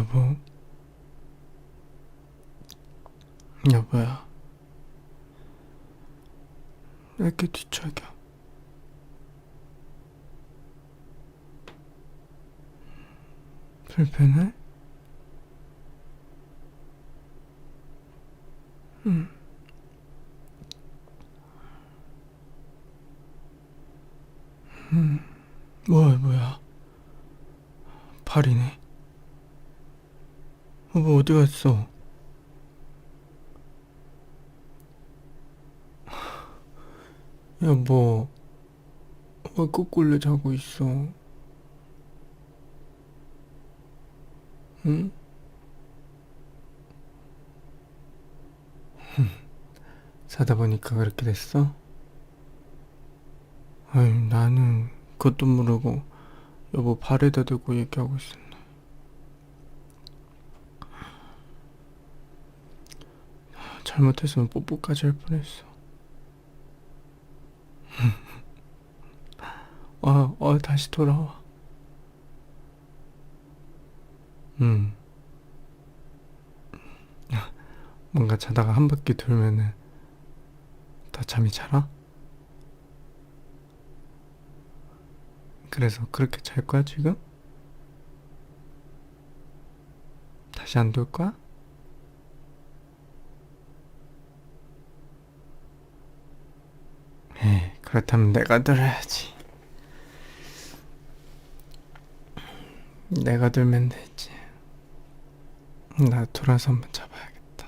여보. 여보야. 왜 이렇게 뒤척여? 불편해? 응. 음, 뭐야, 뭐야. 팔이네. 여보, 어디 갔어? 여보, 왜 거꾸로 자고 있어? 응? 자다 보니까 그렇게 됐어? 아이, 나는 그것도 모르고 여보 발에다 대고 얘기하고 있었네. 잘못했으면 뽀뽀까지 할 뻔했어. 어, 어, 다시 돌아와. 음. 뭔가 자다가 한 바퀴 돌면은 더 잠이 자라? 그래서 그렇게 잘 거야, 지금? 다시 안 돌 거야? 에이, 그렇다면 내가 들어야지. 내가 들면 되지. 나 돌아서 한번 잡아야겠다.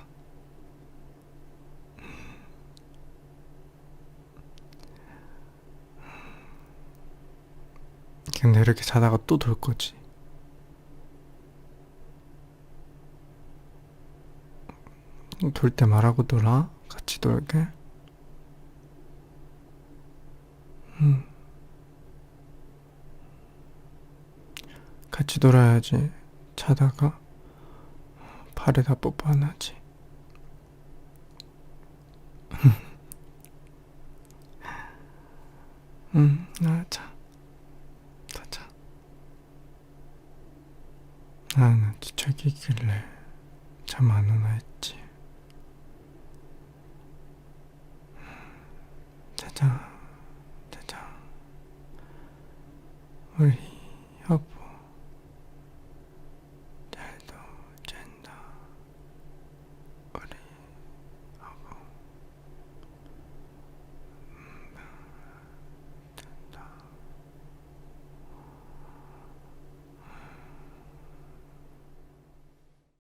근데 이렇게 자다가 또 돌 거지. 돌 때 말하고 놀아? 같이 놀게? 응. 같이 놀아야지. 자다가 발에다 뽀뽀 안 하지. 응, 나 자. 다 자. 나는 뒤척이길래 잠 안 오나 했지. Sorry.